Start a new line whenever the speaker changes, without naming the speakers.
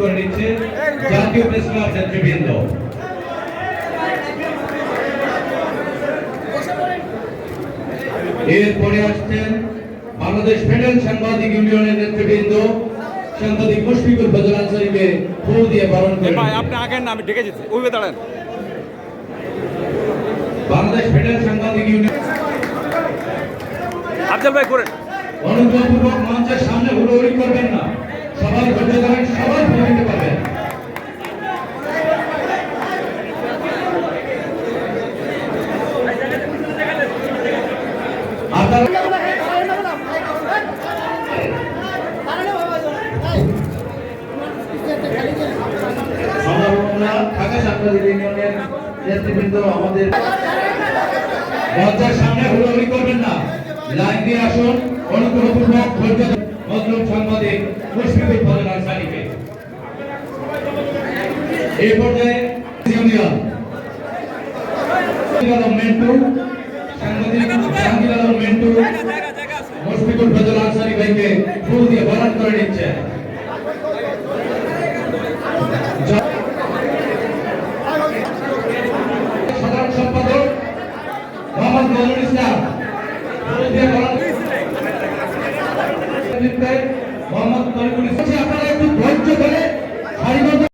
করে নিচ্ছে জাতীয় প্রেস ক্লাব নেতৃবৃন্দ। এরপরে আসছেন বাংলাদেশ ফেডারেল সাংবাদিক ইউনিয়নের নেতৃবৃন্দ সাংবাদিক মুশফিকুল আনসারিকে ফুল দিয়ে বরণ করে
ভাই আপনি আগের না আমি ডেকে যেতে ওইভাবে দাঁড়ান।
বাংলাদেশ ফেডারেল সাংবাদিক ইউনিয়ন
আফজাল ভাই করেন
অনুগ্রহপূর্বক মঞ্চের সামনে হুড়োহুড়ি করবেন না। ঢাকা সাংবাদিক ইউনিয়নের নেতৃবৃন্দ আমাদের মঞ্চের সামনে হুড়োহুড়ি দিয়ে আসুন সাংবাদিক মুশফিকুল ফজল আনসারি ভাইকে ফুল দিয়ে বরণ করে নিচ্ছে। সাধারণ সম্পাদক মোহাম্মদ নজরুল ইসলাম ফুল দিয়ে মোহাম্মদ তরিকুল ইসলাম।